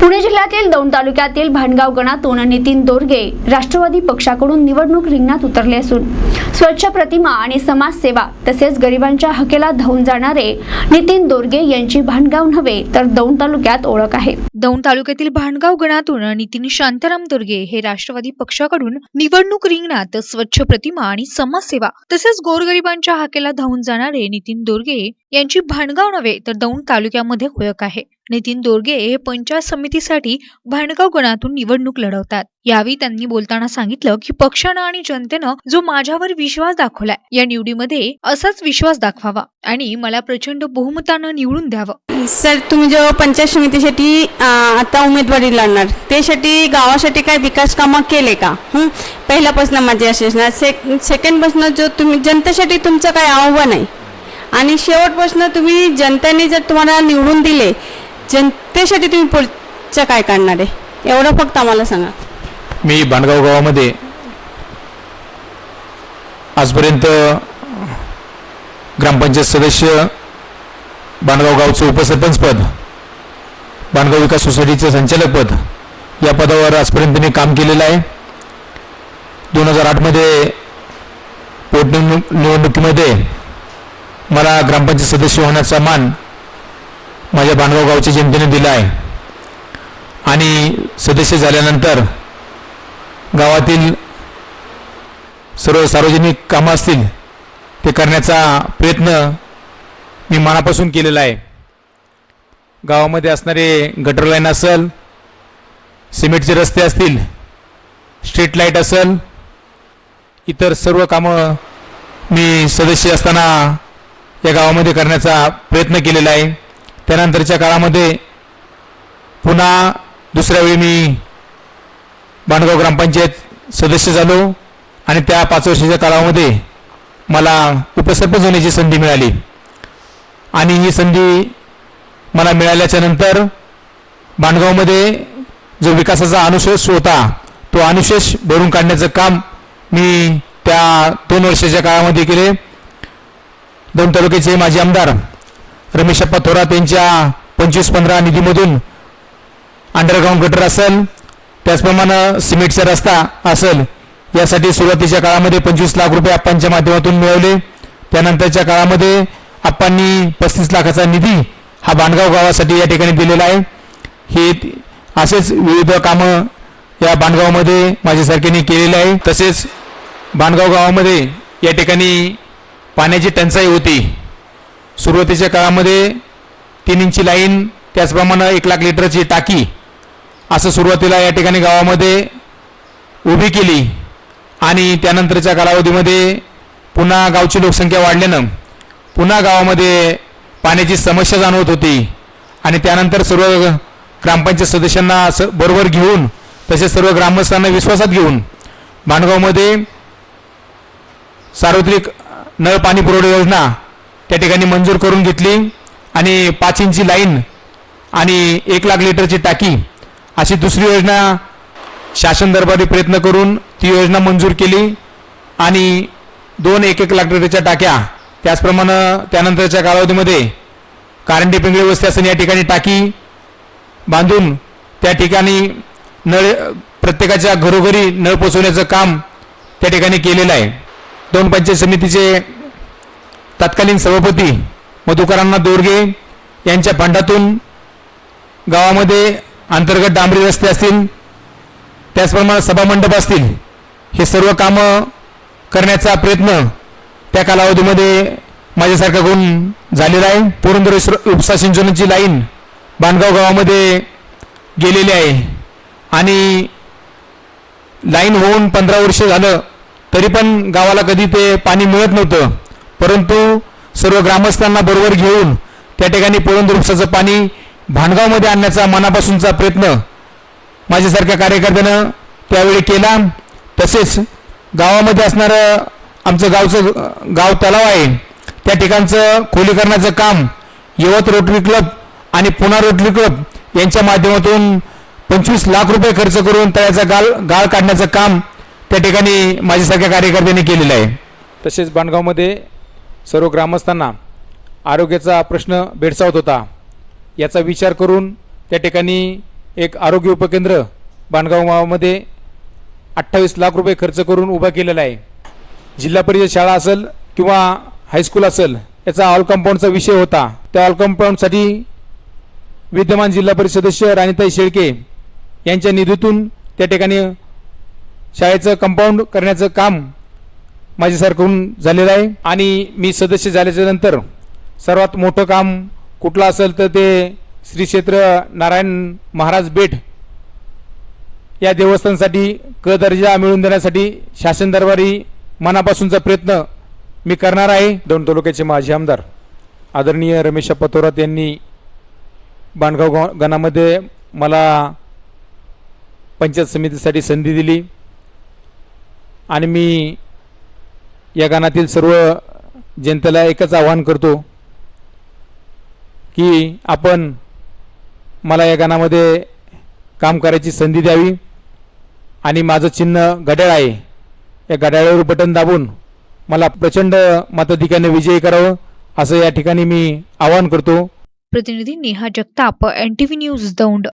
पुणे जिल्ह्यातील दौंड तालुक्यातील भांडगाव गणातून नितीन दोरगे राष्ट्रवादी पक्षाकडून निवडणूक रिंगणात उतरले असून स्वच्छ प्रतिमा आणि समाजसेवा तसेच गरिबांच्या हकेला धावून जाणारे नितीन दोरगे यांची भांडगाव नव्हे तर दौंड तालुक्यात ओळख आहे. दौंड तालुक्यातील भांडगाव गणातून नितीन शांताराम दुर्गे हे राष्ट्रवादी पक्षाकडून निवडणूक रिंगणात स्वच्छ प्रतिमा आणि समाजसेवा तसेच गोरगरिबांच्या हाकेला धावून जाणारे नितीन दोरगे यांची भांडगाव नव्हे तर दौंड तालुक्यामध्ये ओळख आहे. नितीन दोरगे हे पंचायत समितीसाठी भांडगाव गणातून निवडणूक लढवतात. यावेळी त्यांनी बोलताना सांगितलं की पक्षानं आणि जनतेनं जो माझ्यावर विश्वास दाखवलाय या निवडीमध्ये असाच विश्वास दाखवावा आणि मला प्रचंड बहुमतानं निवडून द्यावं. सर तुम्ही जेव्हा पंचायत समितीसाठी आता उमेदवारी लढणार त्यासाठी गावासाठी काय विकास कामं केले का? पहिल्यापासून माझे असे असणार से सेकंडपासून जो तुम्ही जनतेसाठी तुमचं काय आव्हान आहे? आणि शेवटपासून तुम्ही जनतेने जर तुम्हाला निवडून दिले जनतेसाठी तुम्ही पुढचं काय काढणार आहे? एवढं फक्त आम्हाला सांगा. मी बांडगाव गावामध्ये आजपर्यंत ग्रामपंचायत सदस्य बांडगाव गावचं उपसरपंच पद बांडगाव विकास सोसायटीचं संचालक पद या पदावर आजपर्यंत मी काम केलेलं आहे. दोन हजार आठमध्ये पोटनिवडणूक निवडणुकीमध्ये मला ग्रामपंचायत सदस्य होण्याचा मान माझ्या बांडगाव गावच्या जनतेने दिला आहे. आणि सदस्य झाल्यानंतर गावातील सर्व सार्वजनिक कामं असतील ते करण्याचा प्रयत्न मी मनापासून केलेला आहे. गावामध्ये असणारे गटर लाईन असेल सिमेंटचे रस्ते असतील स्ट्रीट लाइट असेल इतर सर्व कामं मी सदस्य असताना या गावामध्ये करण्याचा प्रयत्न केलेला आहे. त्यानंतरच्या काळामध्ये पुन्हा दुसऱ्या वेळी मी बांडगाव ग्रामपंचायत सदस्य झालो आणि त्या पाच वर्षाच्या काळामध्ये मला उपसरपंच होण्याची संधी मिळाली. आणि ही संधी मला मिळाल्याच्या नंतर बांडगावमध्ये जो विकासाचा अनुशेष होता तो अनुशेष भरून काढण्याचं काम मी त्या दोन वर्षाच्या काळामध्ये केले. दोन तालुक्याचे माजी आमदार रमेशप्पा थोरात यांच्या पंचवीस पंधरा निधीमधून अंडरग्राऊंड गटर असेल त्याचप्रमाणे सिमेंटचा रस्ता असेल यासाठी सुरुवातीच्या काळामध्ये पंचवीस लाख रुपये आप्पांच्या माध्यमातून मिळवले. त्यानंतरच्या काळामध्ये आप्पांनी पस्तीस लाखाचा निधी हा बांधगाव गावासाठी या ठिकाणी दिलेला आहे. हे असेच विविध कामं या बांडगावमध्ये माझ्यासारख्याने केलेले आहे. तसेच बांधगाव गावामध्ये या ठिकाणी पाण्याची टंचाई होती. सुरुवातीच्या काळामध्ये तीन इंची लाईन त्याचप्रमाणे एक लाख लिटरची टाकी असं सुरुवातीला या ठिकाणी गावामध्ये उभी केली आणि त्यानंतरच्या कालावधीमध्ये पुन्हा गावची लोकसंख्या वाढल्यानं पुन्हा गावामध्ये पाण्याची समस्या जाणवत होती. आणि त्यानंतर सर्व ग्रामपंचायत सदस्यांना स बरोबर घेऊन तसेच सर्व ग्रामस्थांना विश्वासात घेऊन भांडगावमध्ये सार्वत्रिक नळ पाणी पुरवठा योजना त्या ठिकाणी मंजूर करून घेतली आणि पाच इंची लाईन आणि एक लाख लिटरची टाकी अशी दुसरी योजना शासन दरबारी प्रयत्न करून ती योजना मंजूर केली आणि दोन एक एक लाख लिटरच्या टाक्या त्याचप्रमाणे त्यानंतरच्या कालावधीमध्ये कारंडी पिंगळी वस्ती असून या ठिकाणी टाकी बांधून त्या ठिकाणी नळ प्रत्येकाच्या घरोघरी नळ पोचवण्याचं काम त्या ठिकाणी केलेलं आहे. दोन पंचायत समितीचे तत्कालीन सभापती मधुकरांना दोरगे यांच्या फंडातून गावामध्ये अंतर्गत डांबरी रस्ते असतील त्याचप्रमाणे सभामंडप असतील हे सर्व कामं करण्याचा प्रयत्न त्या कालावधीमध्ये माझ्यासारखाकडून झालेला आहे. पुरंदर उपसा सिंचनाची लाईन बांधगाव गावामध्ये गेलेली आहे. आणि लाईन होऊन पंधरा वर्ष झालं तरी पण गावाला कधी ते पाणी मिळत नव्हतं. परंतु सर्व ग्रामस्थांना बरोबर घेऊन त्या ठिकाणी पुरंदर उपसाचं पाणी भांडगावमध्ये आणण्याचा मनापासूनचा प्रयत्न माझ्यासारख्या कार्यकर्त्यानं त्यावेळी केला. तसेच गावामध्ये असणारं आमचं गावचं गाव तलाव आहे. त्या ठिकाणचं खोलीकरणाचं काम यवत रोटरी क्लब आणि पुणा रोटरी क्लब यांच्या माध्यमातून पंचवीस लाख रुपये खर्च करून तळ्याचा गाळ गाळ काढण्याचं काम त्या ठिकाणी माझ्यासारख्या कार्यकर्त्यांनी केलेलं आहे. तसेच बांडगावमध्ये सर्व ग्रामस्थांना आरोग्याचा प्रश्न भेडसावत होता. याचा विचार करून त्या ठिकाणी एक आरोग्य उपकेंद्र बांडगाव गावामध्ये अठ्ठावीस लाख रुपये खर्च करून उभा केलेला आहे. जिल्हा परिषद शाळा असेल किंवा हायस्कूल असेल याचा ऑल कंपाऊंडचा विषय होता. त्या ऑल कंपाऊंडसाठी विद्यमान जिल्हा परिषद सदस्य राणीताई शेळके यांच्या निधीतून त्या ठिकाणी शाळेचं कंपाऊंड करण्याचं काम माझ्यासारखं झालेलं आहे. आणि मी सदस्य झाल्याच्यानंतर सर्वात मोठं काम कुठलं असेल तर ते श्री क्षेत्र नारायण महाराज बेट या देवस्थानसाठी क दर्जा मिळवून देण्यासाठी शासन दरबारी मनापासूनचा प्रयत्न मी करणार आहे. दोन तालुक्याचे माजी आमदार आदरणीय रमेश पतोरात यांनी बांधगाव गाव गणामध्ये मला पंचायत समितीसाठी संधी दिली. आणि मी या गाणातील सर्व जनतेला एकच आवाहन करतो. की आपण मला या गाणामध्ये काम करायची संधी द्यावी आणि माझं चिन्ह घड्याळ आहे. या घड्याळावर बटन दाबून मला प्रचंड मताधिकाने विजयी करावं असं या ठिकाणी मी आवाहन करतो. प्रतिनिधी Neha Jagtap N T V news Daund.